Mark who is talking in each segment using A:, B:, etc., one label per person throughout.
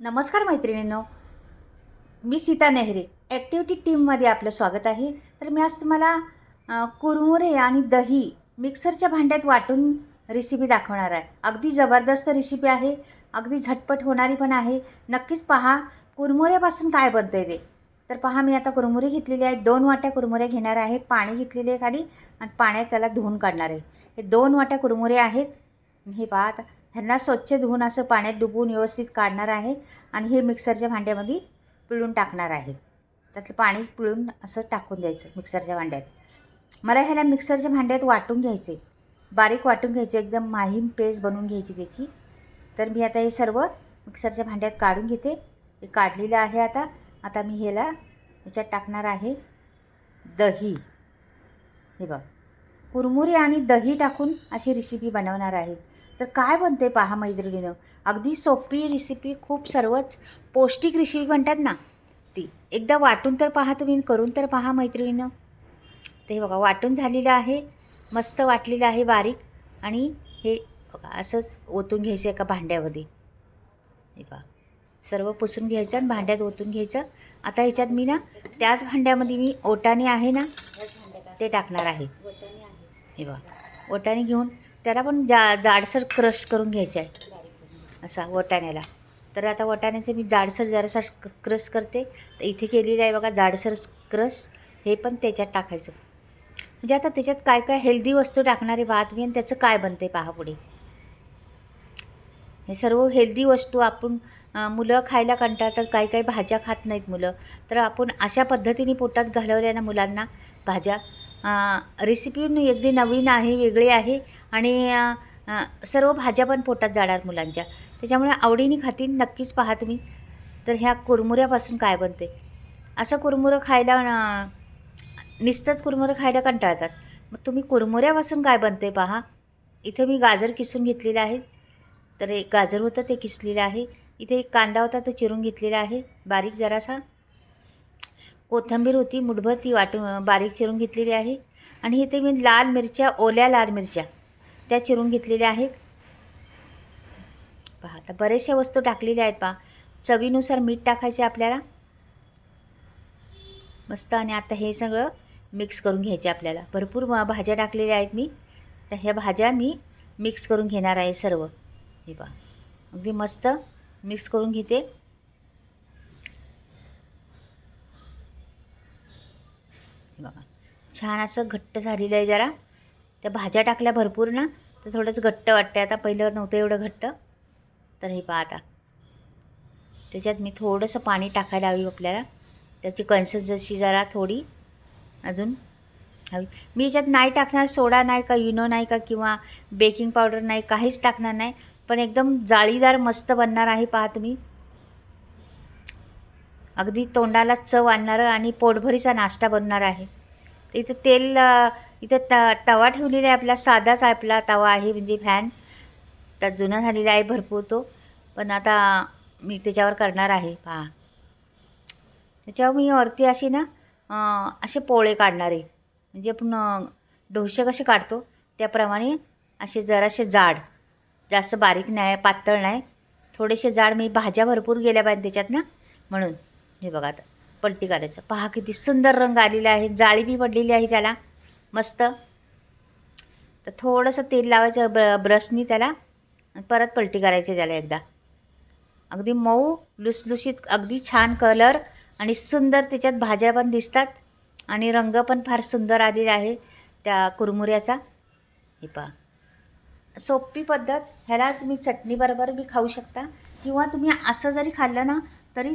A: नमस्कार मैत्रिणींनो. मी सीता नेहरे. ॲक्टिव्हिटी टीममध्ये आपलं स्वागत आहे. तर मी आज तुम्हाला कुरमुरे आणि दही मिक्सरच्या भांड्यात वाटून रेसिपी दाखवणार आहे. अगदी जबरदस्त रेसिपी आहे. अगदी झटपट होणारी पण आहे. नक्कीच पहा कुरमुऱ्यापासून काय बनतं आहे ते. तर पहा मी आता कुरमुरे घेतलेले आहेत. दोन वाट्या कुरमुरे घेणार आहे. पाणी घेतलेले आहे खाली आणि पाण्यात त्याला धुवून काढणार आहे. हे दोन वाट्या कुरमुरे आहेत. हे पहा आता. ह्यांना स्वच्छ धुवून असं पाण्यात डुबवून व्यवस्थित काढणार आहे आणि हे मिक्सरच्या भांड्यामध्ये पिळून टाकणार आहे. त्यातलं पाणी पिळून असं टाकून द्यायचं मिक्सरच्या भांड्यात. मला ह्याला मिक्सरच्या भांड्यात वाटून घ्यायचे बारीक वाटून घ्यायचे एकदम माहीम पेस्ट बनवून घ्यायची त्याची. तर मी आता हे सर्व मिक्सरच्या भांड्यात काढून घेते. हे काढलेलं आहे आता. आता मी ह्याला ह्याच्यात टाकणार आहे दही. हे बघ. कुरमुरे आणि दही टाकून अशी रेसिपी बनवणार आहे. तर काय बनते पहा मैत्रिणीनं? अगदी सोपी रेसिपी खूप सर्वच पौष्टिक रेसिपी म्हणतात ना. ती. एकदा वाटून तर पहा तुम्ही करून तर पहा मैत्रिणीनं. ते बघा वाटून झालेलं आहे मस्त वाटलेलं आहे बारीक आणि हे बघा असंच ओतून घ्यायचं एका भांड्यामध्ये. हे बघा सर्व पुसून घ्यायचं आणि भांड्यात ओतून घ्यायचं. आता ह्याच्यात मी ना त्याच भांड्यामध्ये मी ओटाणे आहे ना ते टाकणार आहे. हे बघा. ओटाणे घेऊन त्याला पण जा जाडसर क्रश करून घ्यायचं आहे. असा वटाण्याला. तर आता वटाण्याचं मी जाडसर जरासा क्रश करते. तर इथे केलेलं आहे बघा जाडसर क्रश. हे पण त्याच्यात टाकायचं. म्हणजे आता त्याच्यात काय काय हेल्दी वस्तू टाकणारे भात मी आणि त्याचं काय बनते पहा पुढे. हे सर्व हेल्दी वस्तू आपण मुलं खायला कंटाळतात काही काही भाज्या खात नाहीत मुलं. तर आपण अशा पद्धतीने पोटात घालवल्या ना मुलांना भाज्या रेसिपी अगदी नवीन आहे वेगळी आहे आणि सर्व भाज्या पण पोटात जाणार मुलांच्या. त्याच्यामुळे आवडीने खातील नक्कीच पहा तुम्ही. तर ह्या कुरमुऱ्यापासून काय बनते? असं कुरमुरं खायला नुसतंच कुरमुरं खायला कंटाळतात. मग तुम्ही कुरमुऱ्यापासून काय बनते पहा? इथे मी गाजर किसून घेतलेलं आहे. तर एक गाजर होतं ते किसलेलं आहे. इथे एक कांदा होता तो चिरून घेतलेला आहे. बारीक जरासा. कोथिंबीर होती मुठभर ती वाटून बारीक चिरून घेतलेली आहे. आणि इथे मी लाल मिरच्या ओल्या लाल मिरच्या त्या चिरून घेतलेल्या आहेत. पहा आता बऱ्याचशा वस्तू टाकलेल्या आहेत पहा. चवीनुसार मीठ टाकायचे आपल्याला. मस्त आणि आता हे सगळं मिक्स करून घ्यायचे आपल्याला. भरपूर भाज्या टाकलेल्या आहेत मी. तर ह्या भाज्या मी मिक्स करून घेणार आहे सर्व. हे पहा अगदी मस्त मिक्स करून घेते हे बघा छान असं घट्ट झालेलं आहे जरा. त्या भाज्या टाकल्या भरपूर ना तर थोडंच घट्ट वाटतं आता पहिलं नव्हतं एवढं घट्ट. तर हे पहा आता. त्याच्यात मी थोडंसं पाणी टाकायला हवी आपल्याला. त्याची कन्सिस्टन्सी जरा थोडी अजून हवी. मी याच्यात नाही टाकणार सोडा नाही का युनो नाही का किंवा बेकिंग पावडर नाही काहीच टाकणार नाही. पण एकदम जाळीदार मस्त बनणार आहे पहा तुम्ही. अगदी तोंडाला चव आणणारं आणि पोटभरीचा नाश्ता बनणार आहे. इथं तेल इथं त तवा ठेवलेला आहे आपला साधाच आपला तवा आहे म्हणजे फॅन त्यात जुना झालेला आहे भरपूर तो. पण आता मी त्याच्यावर करणार आहे पहा. त्याच्यावर मी वरती अशी ना असे पोळे काढणार आहे. म्हणजे आपण डोसे कसे काढतो त्याप्रमाणे असे जरासे जाड. जास्त बारीक नाही पातळ नाही. थोडेसे जाड मी भाज्या भरपूर गेल्या पाहिजे त्याच्यात ना म्हणून. हे बघा आता. पलटी करायचं पहा किती सुंदर रंग आलेला आहे. जाळी बी पडलेली आहे त्याला. मस्त. तर थोडंसं तेल लावायचं ब्र ब्रशनी त्याला. परत पलटी करायची त्याला एकदा. अगदी मऊ लुसलुशीत अगदी छान कलर आणि सुंदर त्याच्यात भाज्या पण दिसतात. आणि रंग पण फार सुंदर आलेला आहे त्या कुरमुऱ्याचा. हे पहा. सोपी पद्धत. ह्याला तुम्ही चटणीबरोबर बी खाऊ शकता. किंवा तुम्ही असं जरी खाल्लं ना तरी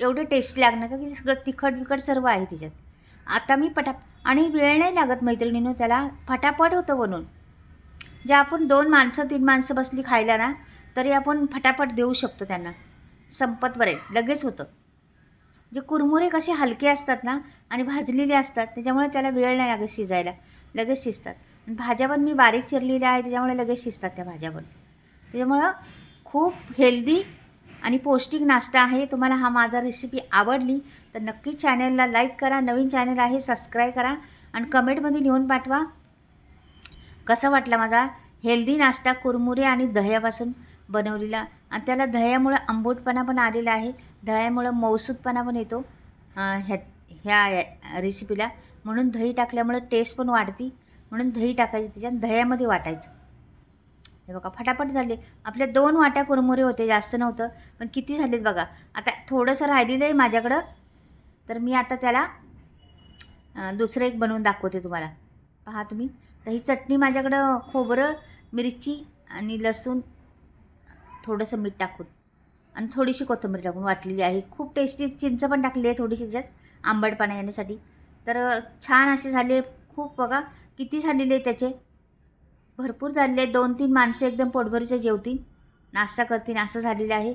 A: एवढं टेस्ट लागणार का की सगळं तिखट बिखट सर्व आहे त्याच्यात आता मी पटा आणि वेळ नाही लागत मैत्रिणीनं त्याला. फटाफट होतं बनून जे आपण दोन माणसं तीन माणसं बसली खायला ना तरी आपण फटाफट देऊ शकतो त्यांना. संपत बरे लगेच होतं. जे कुरमुरे कसे हलके असतात ना आणि भाजलेले असतात त्याच्यामुळे त्याला वेळ नाही लागत शिजायला. लगेच शिजतात. आणि भाज्या पण मी बारीक चिरलेल्या आहे त्याच्यामुळे लगेच शिजतात त्या भाज्या पण. त्याच्यामुळं खूप हेल्दी आणि पौष्टिक नाश्ता आहे. तुम्हाला हा माझा रेसिपी आवडली तर नक्की चॅनलला लाईक करा. नवीन चॅनल आहे सबस्क्राईब करा आणि कमेंटमध्ये लिहून पाठवा. कसा वाटला माझा हेल्दी नाश्ता कुरमुरे आणि दह्यापासून बनवलेला? आणि त्याला दह्यामुळं आंबोटपणा पण आलेला आहे. दह्यामुळं मौसूदपणा पण येतो. ह्या ह्या रेसिपीला म्हणून दही टाकल्यामुळं टेस्ट पण वाढती. म्हणून दही टाकायची त्याच्यात दह्यामध्ये वाटायचं. हे बघा फटाफट झाले. आपल्या दोन वाट्या कुरमुरे होते जास्त नव्हतं पण किती झालेत बघा. आता थोडंसं राहिलेलं आहे माझ्याकडं तर मी आता त्याला दुसरं एक बनवून दाखवते तुम्हाला. पहा तुम्ही. तर ही चटणी माझ्याकडं खोबरं मिरची आणि लसूण थोडंसं मीठ टाकून. आणि थोडीशी कोथिंबीर टाकून वाटलेली आहे. खूप टेस्टी चिंच पण टाकली आहे थोडीशी त्याच्यात आंबटपणा येण्यासाठी. तर छान असे झाले. खूप बघा किती झालेले आहे त्याचे. भरपूर झालेले आहेत. दोन तीन माणसं एकदम पोटभरीचे जेवतील. नाश्ता करतील असं झालेलं आहे.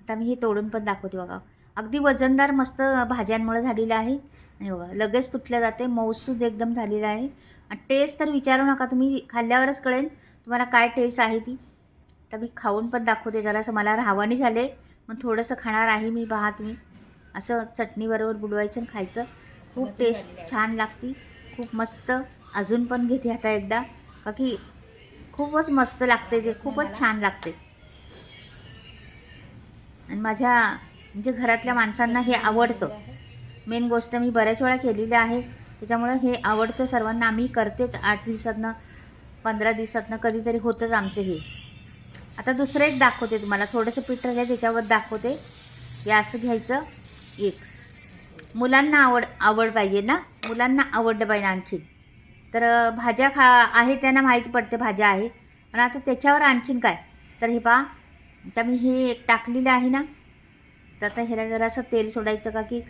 A: आता मी हे तोडून पण दाखवते बघा. अगदी वजनदार मस्त भाज्यांमुळे झालेलं आहे. आणि बघा लगेच तुटलं जाते. मौसूद एकदम झालेलं आहे. आणि टेस्ट तर विचारू नका तुम्ही खाल्ल्यावरच कळेल तुम्हाला काय टेस्ट आहे ती. तर मी खाऊन पण दाखवते जरासं मला राहावानी झाले. मग थोडंसं खाणार आहे मी पहा तुम्ही. असं चटणीबरोबर बुडवायचं आणि खायचं. खूप टेस्ट छान लागती. खूप मस्त. अजून पण घेते आता एकदा. का की खूपच मस्त लागते ते खूपच छान लागते. आणि माझ्या म्हणजे घरातल्या माणसांना हे आवडतं. मेन गोष्ट मी बऱ्याच वेळा केलेली आहे त्याच्यामुळं हे आवडतं सर्वांना. आम्ही करतेच आठ दिवसातनं पंधरा दिवसातनं कधीतरी होतंच आमचं हे. आता दुसरं एक दाखवते तुम्हाला. थोडंसं पीठ राहिलं त्याच्यावर दाखवते. हे असं घ्यायचं एक. मुलांना आवड आवड पाहिजे ना? मुलांना आवडलं पाहिजे आणखीन तर भाज्या खा आहे त्यांना माहिती पडते भाज्या आहे पण आता त्याच्यावर आणखीन काय? तर हे पहा आता मी हे एक टाकलेलं आहे ना तर आता ह्याला जरासं तेल सोडायचं का की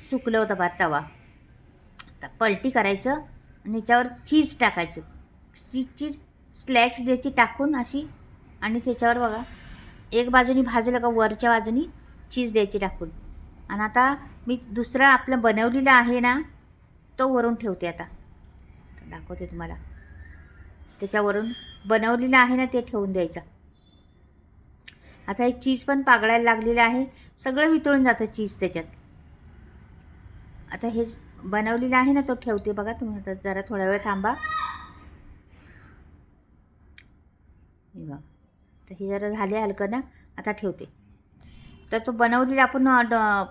A: सुकलं होतं बा तवा. आता पलटी करायचं आणि ह्याच्यावर चीज टाकायचं. चीजची स्लॅक्स द्यायची टाकून अशी आणि त्याच्यावर बघा एक बाजूनी भाजलं का वरच्या बाजूनी चीज द्यायची टाकून. आणि आता मी दुसरा आपलं बनवलेलं आहे ना तो वरून ठेवते आता. दाखवते तुम्हाला. त्याच्यावरून बनवलेलं आहे ना ते ठेवून द्यायचं. आता हे चीज पण पागळायला लागलेलं आहे. सगळं वितळून जातं चीज त्याच्यात. आता हे बनवलेलं आहे ना तो ठेवते बघा तुम्ही आता जरा थोडा वेळ थांबा. बघा. तर हे जरा झाले हलकं ना आता ठेवते. तर तो बनवलेला आपण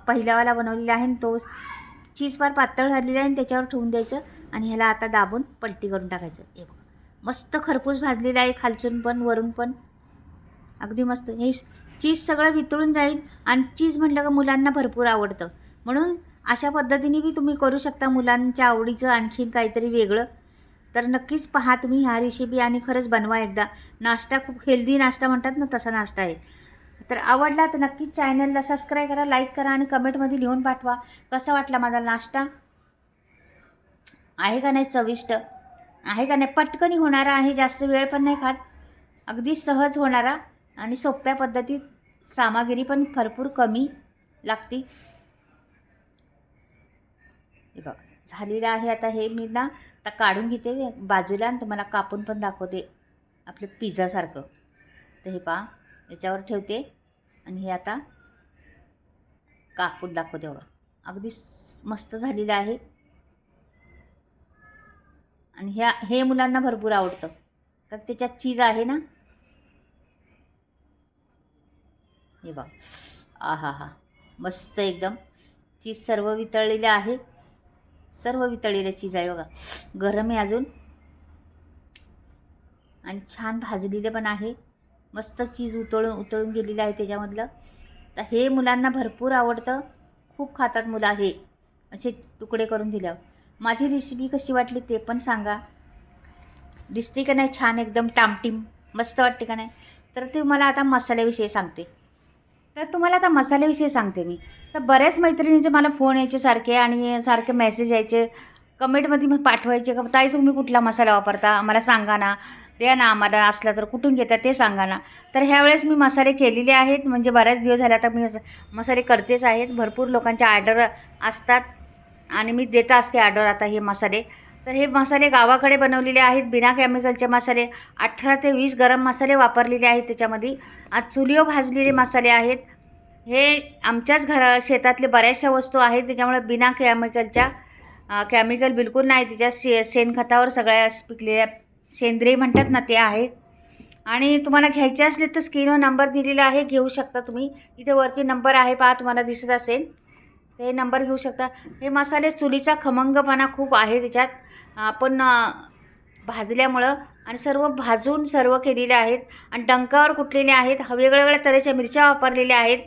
A: पहिल्यावाला बनवलेला आहे ना तो चीज फार पातळ झालेली आहे आणि त्याच्यावर ठेवून द्यायचं आणि ह्याला आता दाबून पलटी करून टाकायचं. हे बघा. मस्त खरपूस भाजलेला आहे खालचून पण वरून पण. अगदी मस्त. हे चीज सगळं वितळून जाईल आणि चीज म्हटलं का मुलांना भरपूर आवडतं. म्हणून अशा पद्धतीने बी तुम्ही करू शकता मुलांच्या आवडीचं आणखीन काहीतरी वेगळं. तर नक्कीच पहा तुम्ही ह्या रेसिपी आणि खरंच बनवा एकदा. नाश्ता खूप हेल्दी नाश्ता म्हणतात ना तसा नाश्ता आहे. तर आवडला तर नक्कीच चॅनलला सबस्क्राईब करा लाईक करा आणि कमेंटमध्ये लिहून पाठवा. कसा वाटला माझा नाश्ता? आहे का नाही चविष्ट? आहे का नाही? पटकनी होणारा आहे जास्त वेळ पण नाही खात. अगदी सहज होणारा आणि सोप्या पद्धतीत सामग्री पण भरपूर कमी लागती. हे झालेलं आहे आता हे मी ना आता काढून घेते बाजूला आणि तुम्हाला कापून पण दाखवते आपलं पिझ्झासारखं. तर हे पहा. याच्यावर ठेवते. आणि हे आता कापून दाखवते बघा अगदी मस्त झालेलं आहे. आणि ह्या हे मुलांना भरपूर आवडतं. तर त्याच्यात चीज आहे ना? हे बघ. आ हा हा मस्त एकदम. चीज सर्व वितळलेलं आहे. सर्व वितळलेलं चीज आहे बघा. गरम आहे अजून. आणि छान भाजलेलं पण आहे. मस्त चीज उतळून उतळून गेलेलं आहे त्याच्यामधलं. तर हे मुलांना भरपूर आवडतं. खूप खातात मुलं हे असे तुकडे करून दिल्यावर. माझी रेसिपी कशी वाटली ते पण सांगा. दिसते का नाही छान एकदम टामटीम. मस्त वाटते का नाही? तर ते मला आता मसाल्याविषयी सांगते. तर तुम्हाला आता मसाल्याविषयी सांगते मी. तर बऱ्याच मैत्रिणीचे मला फोन यायचे सारखे आणि सारखे मेसेज यायचे. कमेंटमध्ये मग पाठवायचे का? ताई तुम्ही कुठला मसाला वापरता? मला सांगा ना. द्या ना आम्हाला असला तर कुठून घेता ते सांगा ना. तर ह्यावेळेस मी मसाले केलेले आहेत म्हणजे बऱ्याच दिवस झाले आता मी मसाले करतेच आहेत. भरपूर लोकांच्या ऑर्डर असतात आणि मी देत असते ऑर्डर आता हे मसाले. तर हे मसाले गावाकडे बनवलेले आहेत बिना केमिकलचे मसाले. अठरा ते वीस गरम मसाले वापरलेले आहेत त्याच्यामध्ये. आज चुलीवर भाजलेले मसाले आहेत. हे आमच्याच घरा शेतातले बऱ्याचशा वस्तू आहेत त्याच्यामुळे बिना केमिकलच्या केमिकल बिलकुल नाही. त्याच्या शे शेणखतावर सगळ्या पिकलेल्या सेंद्रिय म्हणतात ना ते आहेत. आणि तुम्हाला घ्यायचे असले तर स्क्रीनवर नंबर दिलेला आहे घेऊ शकता तुम्ही. इथे वरती नंबर आहे पहा तुम्हाला दिसत असेल. ते नंबर घेऊ शकता. हे मसाले चुलीचा खमंगपणा खूप आहे त्याच्यात. आपण भाजल्यामुळं आणि सर्व भाजून सर्व केलेले आहेत. आणि डंकावर कुटलेले आहेत वेगळ्या वेगळ्या तऱ्हेच्या मिरच्या वापरलेल्या आहेत.